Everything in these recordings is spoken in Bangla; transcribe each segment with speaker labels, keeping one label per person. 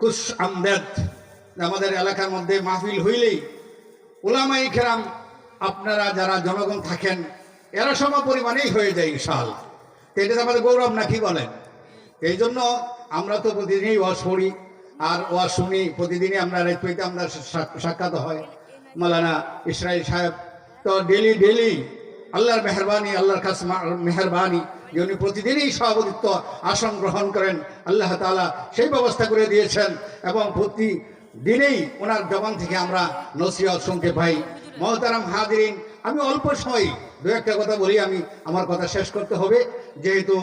Speaker 1: কুশ আমদাদ আমাদের এলাকার মধ্যে মাহফিল হইলেই ওলামাই খেরাম আপনারা যারা জনগণ থাকেন, এরা সম পরিমাণেই হয়ে যায় ইনশাল এটা আমাদের গৌরব না, কি বলেন? এই জন্য আমরা তো প্রতিদিনই ওয়াজ পড়ি, আর ওয়াজ শুনি, প্রতিদিনই আমরা রেটপইতে আমরা সাক্ষাৎ হয়। মালানা ইসরাইল সাহেব তো ডেলি ডেলি আল্লাহর মেহরবানি, আল্লাহর কাছে মেহরবানি। যে উনি প্রতিদিনই সভাপতিত্ব, আসন গ্রহণ করেন। আল্লাহ তাআলা সেই ব্যবস্থা করে দিয়েছেন এবং প্রতি দিনেই ওনার জবান থেকে আমরা নসিহত শুনতে পাই। মহতারাম হাদিরিন আমি অল্প সময় দু একটা কথা বলি, আমি আমার কথা শেষ করতে হবে। যেহেতু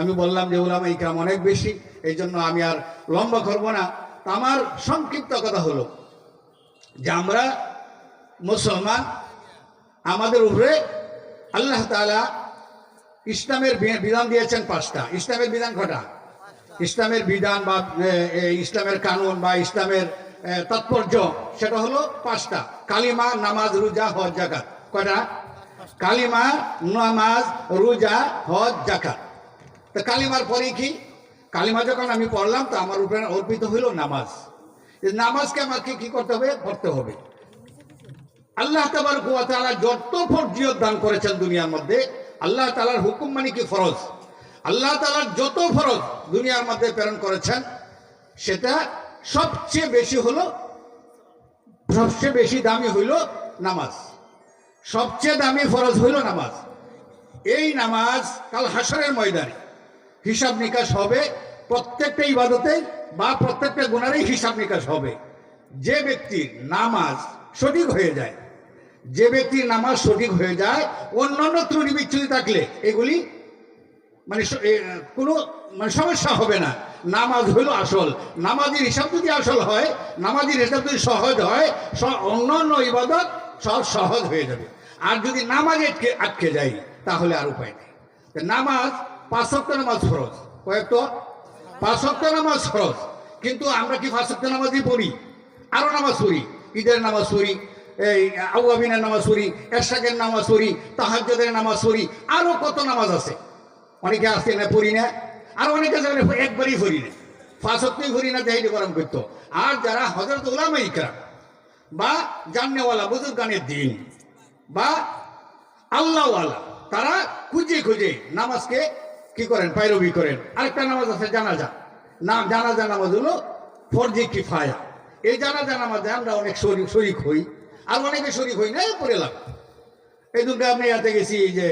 Speaker 1: আমি বললাম যে ওলামা ইকরাম অনেক বেশি এই জন্য আমি আর লম্বা করব না। আমার সংক্ষিপ্ত কথা হলো যে আমরা মুসলমান, আমাদের উপরে আল্লাহ তাআলা ইসলামের বিধান দিয়েছেন পাঁচটা। ইসলামের বিধান কটা? ইসলামের বিধান বা ইসলামের কানুন বা ইসলামের তাৎপর্য, সেটা হলো পাঁচটা। কালিমা, নামাজ, রোজা, হজ জাকাত কটা কালিমা, নামাজ, রোজা, হজ জাকাত তো কালিমার পরে কি? কালিমা যখন আমি পড়লাম, তো আমার উপরে অর্পিত হইল নামাজ। নামাজকে আমাকে কি করতে হবে? পড়তে হবে। আল্লাহ তাবার যত ফরজিয়ত দান করেছেন দুনিয়ার মধ্যে আল্লাহ তালার হুকুম মানে কি ফরজ? আল্লাহ তালার যত ফরজ দুনিয়ার মধ্যে প্রেরণ করেছেন, সেটা সবচেয়ে বেশি হলো, সবচেয়ে বেশি দামি হইল নামাজ। সবচেয়ে দামি ফরজ হইল নামাজ। এই নামাজ কাল হাসরের ময়দানে হিসাব নিকাশ হবে, প্রত্যেকটা ইবাদতে বা প্রত্যেকটা গুণারই হিসাব নিকাশ হবে। যে ব্যক্তির নামাজ সঠিক হয়ে যায় যে ব্যক্তির নামাজ সঠিক হয়ে যায়, অন্যান্য ত্রুটি বিচ্ছুতি থাকলে এগুলি মানে কোনো মানে সমস্যা হবে না। নামাজ হইল আসল। নামাজের হিসাব যদি আসল হয়, নামাজের হিসাব যদি সহজ হয়, স- অন্যান্য ইবাদত সব সহজ হয়ে যাবে। আর যদি নামাজ আটকে আটকে যায়, তাহলে আর উপায় নেই। তো নামাজ পাঁচক্ত নামাজ ফরজ। কয়েকটা পাঁচক্ত নামাজ ফরজ। কিন্তু আমরা কি পাঁচক্ত নামাজই পড়ি? আরও নামাজ পড়ি। ঈদের নামাজ পড়ি। এই আউয়াবিনের নামাজ পড়ি, এরশাকের নামাজ পড়ি, তাহাজ্জদের নামাজ পড়ি আরও কত নামাজ আছে? অনেকে আসতে না, পড়ি না। আর অনেকে আছে একবারই পড়ি না। ফাঁসত্তই পড়ি না দেহাইতে গরম করতো। আর যারা হজরত উলামা ইকরাম বা জাননেওয়ালা, বুজুর্গানের দিন বা আল্লাহওয়ালা, তারা খুঁজে খুঁজে নামাজকে কি করেন? পাইরবি করেন। আরেকটা নামাজ আছে, জানাজা। নাম জানাজা নামাজ হলো ফরজি কিফায়া। এই জানাজা নামাজে আমরা অনেক শরিক শরিক হই। আর অনেকে শরিক হই না পড়ে লাভ। এই দুটো আপনি ইয়াতে গেছি যে,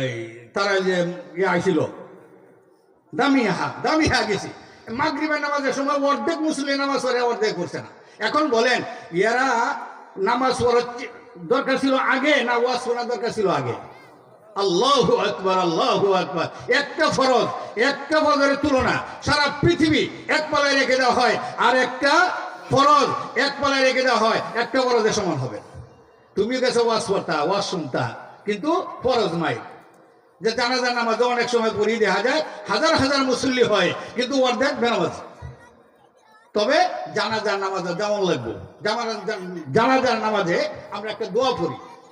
Speaker 1: এই তারা যে ইয়ে আইছিল দামিয়াহা দামিহা গেছি। মাগরিবের নামাজের সময় অর্ধেক মুসলিম নামাজ পড়ে, অর্ধেক করছে না। এখন বলেন, ইয়ারা নামাজ পড়ার দরকার ছিল আগে না ওয়াজ শোনার দরকার ছিল আগে? আল্লাহ আকবার আল্লাহ আকবার। একটা ফরজ, একটা ফরজের তুলনা সারা পৃথিবী এক পালায় রেখে দেওয়া হয়, আর একটা ফরজ, এক পালায় রেখে দেওয়া হয়, একটা ফরজের সমান হবে। তুমি গেছো ওয়াজ পড়তা, ওয়াজ শুনতা, কিন্তু ফরজ নাই। যে জানাজার নামাজে অনেক সময় পড়িয়ে দেখা যায় হাজার হাজার মুসল্লি হয়, কিন্তু অর্ধেক বেনামাজ। তবে জানাজার নামাজে যেমন লাগবে জানাজার নামাজে আমরা একটা দোয়া পড়ি।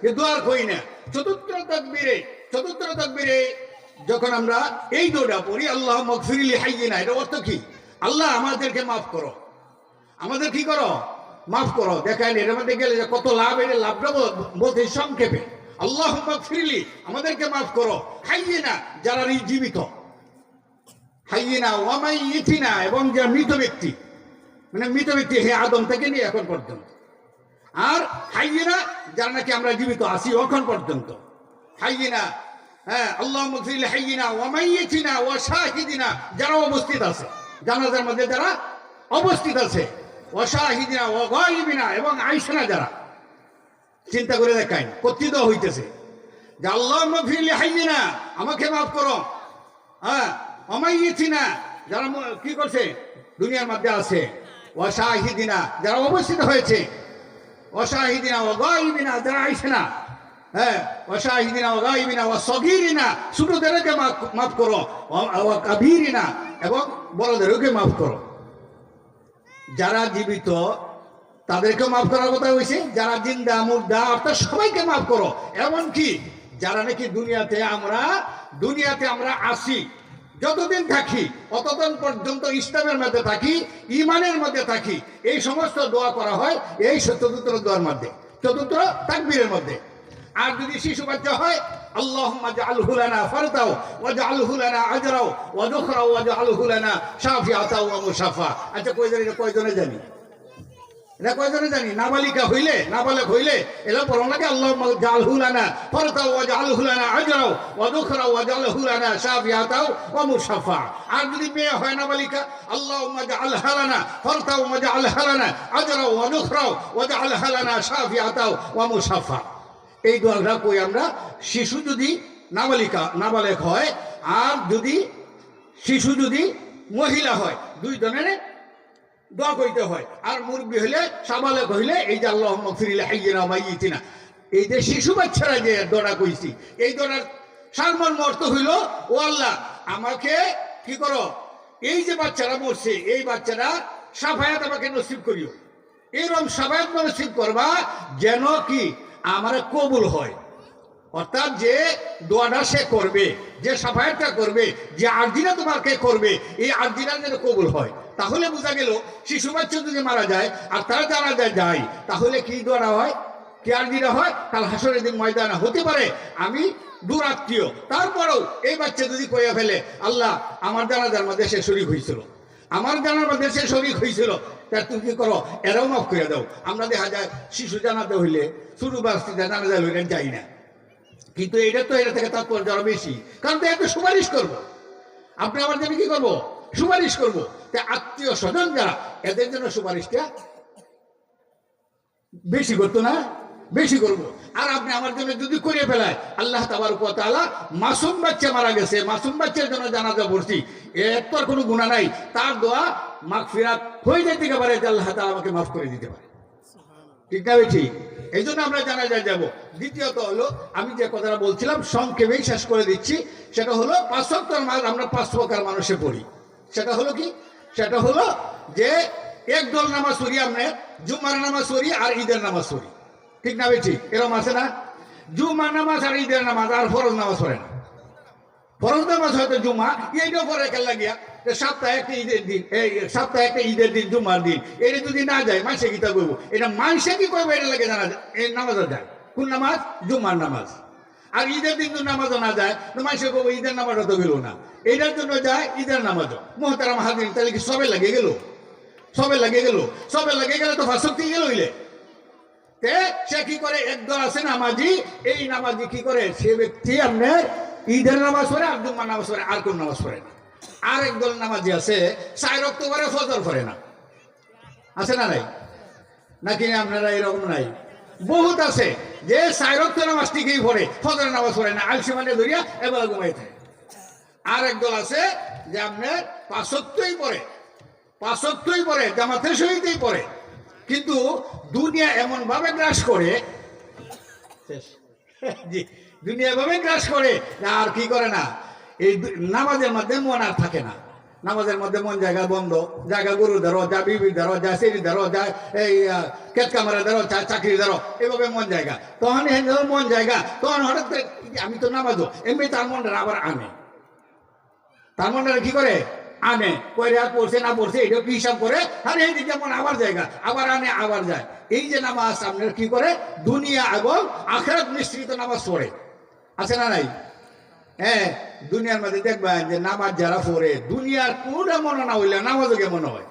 Speaker 1: কিন্তু আর কই না। চতুর্থ তকবীরে চতুর্থ তকবীরে যখন আমরা এই দোটা পড়ি আল্লাহ মগফিরিলি হাইয়িনা এটা অর্থ কি? আল্লাহ আমাদেরকে মাফ করো। আমাদের কি করো? মাফ করো। দেখেন, এর মধ্যে গেলে যে কত লাভ এটা লাভটা বল- বলতে সংক্ষেপে। আল্লাহ ফিরলি আমাদেরকে মাফ করো। খাইয়ে না যারা জীবিত। খাইয়ে না ওয়ামাই ইথিনা এবং যে মৃত ব্যক্তি। মানে মৃত ব্যক্তি, হে আদম থেকে নিয়ে এখন পর্যন্ত। আর হাইয়েনা, যারা নাকি আমরা জীবিত আছি এখন পর্যন্ত। হাইয়েনা হ্যাঁ আল্লাহ মফিল হাইয়েনা ওয়ামাইয়েছিনা ও শাহিদিনা যারা অবস্থিত আছে। জানাজার মধ্যে যারা অবস্থিত আছে ও শাহিদিনা ও গাইবিনা এবং আইসনা যারা। চিন্তা করে দেখাই কর্তৃত হইতেছে যে আল্লাহ মফিল হাইয়েনা, আমাকে মাফ করো। হ্যাঁ অমাইয়েছিনা যারা কি করছে? দুনিয়ার মধ্যে আছে। অশাহিদিনা যারা অবস্থিত হয়েছে হ্যাঁ ছোটদেরকে মাফ- করো। ও- ও এবং বড়দেরকে মাফ করো। যারা জীবিত, তাদেরকে মাফ করার কথা হয়েছে যারা জিন্দা, মুর্দা, অর্থাৎ সবাইকে মাফ করো। এমনকি যারা নাকি দুনিয়াতে আমরা দুনিয়াতে আমরা আসি যতদিন থাকি ততদিন পর্যন্ত ইসলামের মধ্যে থাকি ইমানের মধ্যে থাকি এই সমস্ত দোয়া করা হয় এই চতুর্থ দোয়ার মধ্যে চতুর্থ তাকবীরের মধ্যে আর যদি শিশু বাচ্চা হয় اللهم اجعله لنا فردا واجعله لنا اجرا وذخرا واجعله لنا شافعة ومشفى আচ্ছা কই জানি কয়জনে জানি এটা কয়জনে জানি নাবালিকা হইলে, নাবালক হইলে, এলা পড়ন লাগে আল্লাহ জালহু লানা ফরতা ওয়া জালহু লানা আজরাও, ওয়া দুখরা ওয়া জালহু লানা শাফিয়াতাও ওয়া মুশাফা। আর যদি মেয়ে হয় নাবালিকা আল্লাহ আল্লাহুম্মা জালহা লানা ফরতা ওয়া জালহা লানা, আজরাও ওয়া দুখরাও ওয়া জালহা লানা শাফিয়াতাও ওয়া মুশাফা। এই দোয়াটা কই আমরা? শিশু যদি নাবালিকা, নাবালেক হয়, আর যদি শিশু যদি মহিলা হয়, দুই জনের দোয়া কইতে হয়। আর মুরব্বী হইলে সাবালে কইলে এই যে আল্লাহ ফিরিলে হাইয়েনা মাইয়েছিনা এই যে শিশু বাচ্চারা যে দোড়া কইছি, এই দোড়ার সারমর্ম অর্থ হইল, ও আল্লাহ, আমাকে কি করো? এই যে বাচ্চারা মরছে, এই বাচ্চারা সাফায়াত আমাকে নসিব করিও। এরকম সাফায়াত নসিব করবা যেন কি আমার কবুল হয়। অর্থাৎ যে দোয়াটা সে করবে, যে সাফায়াতটা করবে, যে আর্জিনা তোমাকে করবে, এই আর্জিনা যেন কবুল হয়। তাহলে বোঝা গেল, শিশু বাচ্চা যদি মারা যায় আর তারা জানা যায় যায় তাহলে কি দোয়াটা হয়? কি আর্জিনা হয়? কাল হাসরের দিন ময়দানে হতে পারে। আমি দূর আত্মীয় তারপরেও এই বাচ্চা যদি কইয়া ফেলে, আল্লাহ, আমার জানাজার মধ্যে সে শরিক হয়েছিল আমার জানার মধ্যে সে শরিক হয়েছিল তা তুমি কি করো? এরাও মাফ করে দাও। আমরা দেখা যায়, শিশু জানাতে হইলে, শুরু বাস্তিতে জানাজা হইলে যাই না। কিন্তু এটা তো এটা থেকে তাৎপর্য আরও বেশি। কারণ তো একটা সুপারিশ করব। আপনি আমার জন্য কি করব? সুপারিশ করব। আত্মীয় স্বজন যারা, এদের জন্য সুপারিশটা বেশি করতো না? বেশি করব। আর আপনি আমার জন্য যদি করে ফেলায়, আল্লাহ তাবার তালা মাসুম বাচ্চা মারা গেছে। মাসুম বাচ্চার জন্য জানাজা পড়ছি। এর তো আর কোনো গুণা নাই। তার দোয়া মাগ ফিরাত হয়ে যেতে পারে যে আল্লাহ তালা আমাকে মাফ করে দিতে পারে। ঠিক না ঠিক এই জন্য আমরা জানা যায় যাব। দ্বিতীয়ত হলো, আমি যে কথাটা বলছিলাম, সংক্ষেপেই শেষ করে দিচ্ছি। সেটা হলো, পাঁচ সপ্তাহ আমরা পাঁচ প্রকার মানুষে পড়ি। সেটা হলো কি? সেটা হলো যে এক দল নামাজ পড়ি আমরা জুমার নামাজ পড়ি আর ঈদের নামাজ পড়ি। ঠিক না ঠিক এরকম আছে না? জুমার নামাজ আর ঈদের নামাজ আর ফরজ নামাজ পড়ে না। ফরজ নামাজ হয়তো জুমা, এইটাও পরে খেলা গিয়া সপ্তাহে একটা ঈদের দিন, এই সপ্তাহে একটা ঈদের দিন, জুমার দিন, এটা যদি না যায় মাসে গীতা করব। এটা মাসে কি করব, এটা লাগে জানা যায়, এই নামাজও যায়। কোন নামাজ? জুমার নামাজ। আর ঈদের দিন যদি নামাজও না যায়। তো মাসে করব ঈদের নামাজও তো গেল না। এটার জন্য যায় ঈদের নামাজও। মোহতারাম হাদিন তাহলে কি সবে লাগে গেল? সবে লাগে গেল? সবে লাগে গেলে তো ফাঁসক্তি গেল হইলে। তে সে কি করে? একদল আছে নামাজি, এই নামাজি কি করে? সে ব্যক্তি আপনার ঈদের নামাজ পড়ে, আর জুম্মার নামাজ পড়ে, আর কোন নামাজ পড়ে না। আর একদল নামাজি আছে, চার অক্টোবরে ফজর পড়ে না। আছে না নাই? নাকি আপনারা এরকম নাই? বহুত আছে। যে অক্ট নামাজ ঠিকই পড়ে ফজর নামাজ পড়ে না, আলসি মানে ধরিয়া এবার ঘুমাই থাকে আর একদল আছে যে আপনার পাঁচত্বই পড়ে পাঁচত্বই পড়ে, জামাতের সহিতই পড়ে। কিন্তু দুনিয়া এমন ভাবে গ্রাস করে জি দুনিয়া এভাবে গ্রাস করে আর কি করে না। এই নামাজের মধ্যে মন আর থাকে না। নামাজের মধ্যে মন জায়গা বন্ধ। জায়গা গরু ধরো, যা বিবি ধরো, যা সেরি ধরো, যা এই কেট কামারা ধরো চা চাকরি ধরো, এভাবে মন জায়গা। তখন মন জায়গা, তখন হঠাৎ আমি তো নামাজও, এমনি তার মনটা আবার আনে। তার মনটা কি করে? আনে। কয়রে পড়ছে না পড়ছে এটা কি হিসাব করে? আর এই দিকে যেমন আবার জায়গা, আবার আনে, আবার যায়। এই যে নামাজ আপনার কি করে? দুনিয়া এবং আখরাত মিশ্রিত নামাজ পড়ে। আছে না নাই? হ্যাঁ। দুনিয়ার মধ্যে দেখবেন যে নামাজ যারা পড়ে, দুনিয়ার কোনটা মনে না হইলে নামাজও কেমন হয়?